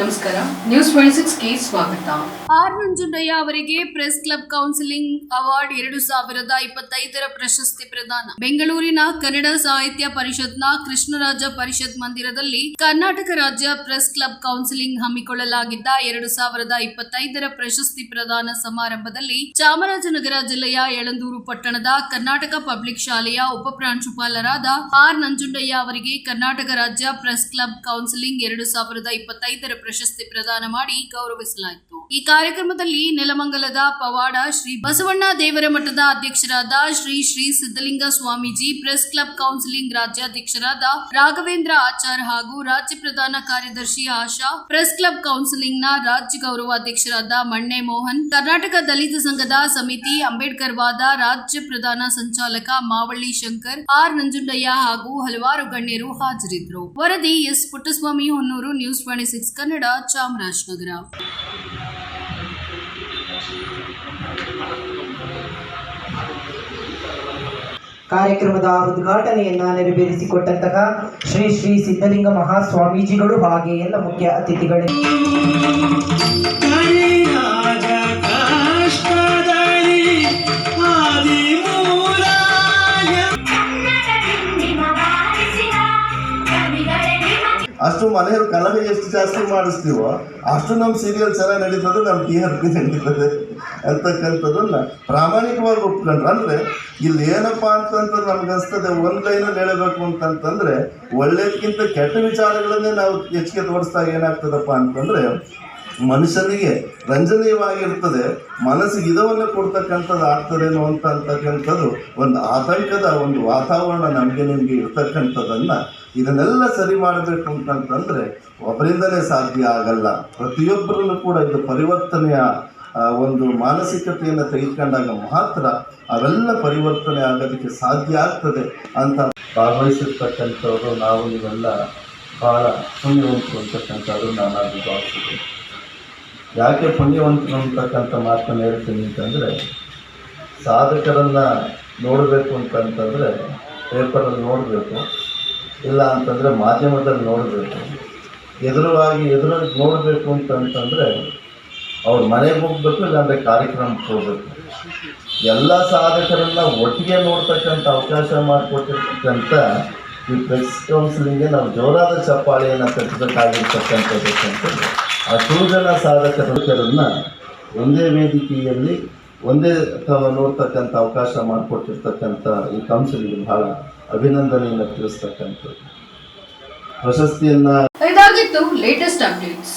ನಮಸ್ಕಾರ. News twenty ಸಿಕ್ಸ್ಗೆ ಸ್ವಾಗತ. R Nanjundaiah ಅವರಿಗೆ ಪ್ರೆಸ್ ಕ್ಲಬ್ ಕೌನ್ಸಿಲಿಂಗ್ ಅವಾರ್ಡ್ ಎರಡು ಸಾವಿರದ ಇಪ್ಪತ್ತೈದರ ಪ್ರಶಸ್ತಿ ಪ್ರದಾನ. ಬೆಂಗಳೂರಿನ ಕನ್ನಡ ಸಾಹಿತ್ಯ ಪರಿಷತ್ನ ಕೃಷ್ಣರಾಜ ಪರಿಷತ್ ಮಂದಿರದಲ್ಲಿ ಕರ್ನಾಟಕ ರಾಜ್ಯ ಪ್ರೆಸ್ ಕ್ಲಬ್ ಕೌನ್ಸಿಲಿಂಗ್ ಹಮ್ಮಿಕೊಳ್ಳಲಾಗಿದ್ದ ಎರಡು ಸಾವಿರದ ಇಪ್ಪತ್ತೈದರ ಪ್ರಶಸ್ತಿ ಪ್ರದಾನ ಸಮಾರಂಭದಲ್ಲಿ ಚಾಮರಾಜನಗರ ಜಿಲ್ಲೆಯ ಯಳಂದೂರು ಪಟ್ಟಣದ ಕರ್ನಾಟಕ ಪಬ್ಲಿಕ್ ಶಾಲೆಯ ಉಪ ಪ್ರಾಂಶುಪಾಲರಾದ ಆರ್ ನಂಜುಂಡಯ್ಯ ಅವರಿಗೆ ಕರ್ನಾಟಕ ರಾಜ್ಯ ಪ್ರೆಸ್ ಕ್ಲಬ್ ಕೌನ್ಸಿಲಿಂಗ್ ಎರಡು ಸಾವಿರದ ಇಪ್ಪತ್ತೈದರ ಪ್ರಶಸ್ತಿ ಪ್ರದಾನ ಮಾಡಿ ಗೌರವಿಸಲಾಯಿತು. ಈ ಕಾರ್ಯಕ್ರಮದಲ್ಲಿ ನೆಲಮಂಗಲದ ಪವಾಡ ಶ್ರೀ ಬಸವಣ್ಣ ದೇವರ ಮಠದ ಅಧ್ಯಕ್ಷರಾದ Shri Shri Siddalinga Swamiji, press club counselling ರಾಜ್ಯಾಧ್ಯಕ್ಷರಾದ Raghavendra Achar ಹಾಗೂ ರಾಜ್ಯ ಪ್ರಧಾನ ಕಾರ್ಯದರ್ಶಿ ಆಶಾ, ಪ್ರೆಸ್ ಕ್ಲಬ್ ಕೌನ್ಸಿಲಿಂಗ್ನ ರಾಜ್ಯ ಗೌರವಾಧ್ಯಕ್ಷರಾದ ಮಣ್ಣೆ ಮೋಹನ್, ಕರ್ನಾಟಕ ದಲಿತ ಸಂಘದ ಸಮಿತಿ ಅಂಬೇಡ್ಕರ್ ವಾದ ರಾಜ್ಯ ಪ್ರಧಾನ ಸಂಚಾಲಕ ಮಾವಳ್ಳಿ ಶಂಕರ್, ಆರ್ ನಂಜುಂಡಯ್ಯ ಹಾಗೂ ಹಲವಾರು ಗಣ್ಯರು ಹಾಜರಿದ್ದರು. ವರದಿ S Puttaswamy Honnuru, news twenty six Kannada, Chamarajanagar. ಕಾರ್ಯಕ್ರಮದ ಉದ್ಘಾಟನೆಯನ್ನ ನೆರವೇರಿಸಿಕೊಟ್ಟಂತಹ ಶ್ರೀ ಶ್ರೀ ಸಿದ್ಧಲಿಂಗ ಮಹಾಸ್ವಾಮೀಜಿಗಳು ಹಾಗೆ ಎಲ್ಲ ಮುಖ್ಯ ಅತಿಥಿಗಳು. ಅಷ್ಟು ಮನೆಯವರು ಕಲಮೆ ಎಷ್ಟು ಜಾಸ್ತಿ ಮಾಡಿಸ್ತೀವೋ ಅಷ್ಟು ನಮ್ಮ ಸೀರಿಯಲ್ ಚೆನ್ನಾಗಿ ನಡೀತದೆ ನಮ್ಮ ಟಿ ಆರ್ ಪಿ ನಡೀತದೆ ಅಂತಕ್ಕಂಥದ್ದನ್ನ ಪ್ರಾಮಾಣಿಕವಾಗಿ ಒಪ್ಕೊಂಡ್ರೆ. ಅಂದರೆ ಇಲ್ಲಿ ಏನಪ್ಪ ಅಂತಂದ್ರೆ ನಮ್ಗೆ ಅನ್ಸ್ತದೆ, ಒಂದು ಲೈನಲ್ಲಿ ಹೇಳಬೇಕು ಅಂತಂತಂದ್ರೆ ಒಳ್ಳೇದಕ್ಕಿಂತ ಕೆಟ್ಟ ವಿಚಾರಗಳನ್ನೇ ನಾವು ಹೆಚ್ಚಿಗೆ ತೋರಿಸ್ದಾಗ ಏನಾಗ್ತದಪ್ಪ ಅಂತಂದ್ರೆ ಮನುಷ್ಯನಿಗೆ ರಂಜನೀಯವಾಗಿರ್ತದೆ, ಮನಸ್ಸಿಗೆ ಇದವನ್ನು ಕೊಡ್ತಕ್ಕಂಥದ್ದು ಆಗ್ತದೇನೋ ಅಂತ ಅಂತಕ್ಕಂಥದ್ದು ಒಂದು ಆತಂಕದ ಒಂದು ವಾತಾವರಣ ನಮಗೆ ನಿಮಗೆ ಇರ್ತಕ್ಕಂಥದ್ದನ್ನು ಇದನ್ನೆಲ್ಲ ಸರಿ ಮಾಡಬೇಕು ಅಂತಂತಂದರೆ ಒಬ್ಬರಿಂದಲೇ ಸಾಧ್ಯ ಆಗಲ್ಲ. ಪ್ರತಿಯೊಬ್ಬರಲ್ಲೂ ಕೂಡ ಇದು ಪರಿವರ್ತನೆಯ ಒಂದು ಮಾನಸಿಕತೆಯನ್ನು ತೆಗೆದುಕೊಂಡಾಗ ಮಾತ್ರ ಅವೆಲ್ಲ ಪರಿವರ್ತನೆ ಆಗೋದಕ್ಕೆ ಸಾಧ್ಯ ಆಗ್ತದೆ ಅಂತ ಭಾಗವಹಿಸಿರ್ತಕ್ಕಂಥವ್ರು ನಾವು ನೀವೆಲ್ಲ ಭಾಳ ಪುಣ್ಯವಂತರು ಅಂತಕ್ಕಂಥದ್ದು ನಾನಾಗಿ ಭಾವಿಸಿದೆ ಯಾಕೆ ಪುಣ್ಯವಂತರು ಅಂತಕ್ಕಂಥ ಮಾತನ್ನು ಹೇಳ್ತೀನಿ ಅಂತಂದರೆ, ಸಾಧಕರನ್ನು ನೋಡಬೇಕು ಅಂತಂತಂದರೆ ಪೇಪರಲ್ಲಿ ನೋಡಬೇಕು, ಇಲ್ಲ ಅಂತಂದರೆ ಮಾಧ್ಯಮದಲ್ಲಿ ನೋಡಬೇಕು. ಎದುರಾಗಿ ಎದುರಾಗಿ ನೋಡಬೇಕು ಅಂತಂತಂದರೆ ಅವ್ರ ಮನೆಗೆ ಹೋಗ್ಬೇಕು, ಇಲ್ಲಾಂದರೆ ಕಾರ್ಯಕ್ರಮಕ್ಕೆ ಹೋಗ್ಬೇಕು. ಎಲ್ಲ ಸಾಧಕರನ್ನ ಒಟ್ಟಿಗೆ ನೋಡ್ತಕ್ಕಂಥ ಅವಕಾಶ ಮಾಡಿಕೊಟ್ಟಿರ್ತಕ್ಕಂಥ ಈ ಪ್ರೆಸ್ ಕೌನ್ಸಿಲಿಂಗ್ಗೆ ನಾವು ಜೋರಾದ ಚಪ್ಪಾಳೆಯನ್ನು ಕಟ್ಟಬೇಕಾಗಿರ್ತಕ್ಕಂಥದ್ದು ಆ ಜನ ಸಾಧಕರನ್ನ ಒಂದೇ ವೇದಿಕೆಯಲ್ಲಿ, ಒಂದೇ ನೋಡ್ತಕ್ಕಂಥ ಅವಕಾಶ ಮಾಡಿಕೊಟ್ಟಿರ್ತಕ್ಕಂಥ ಈ ಕೌನ್ಸಿಲಿಂಗ್ ಬಹಳ ಅಭಿನಂದನೆಯನ್ನು ತಿಳಿಸ್ತಕ್ಕಂಥದ್ದು. ಪ್ರಶಸ್ತಿಯನ್ನ ಇದಾಗಿತ್ತು ಲೇಟೆಸ್ಟ್ ಅಪ್ಡೇಟ್ಸ್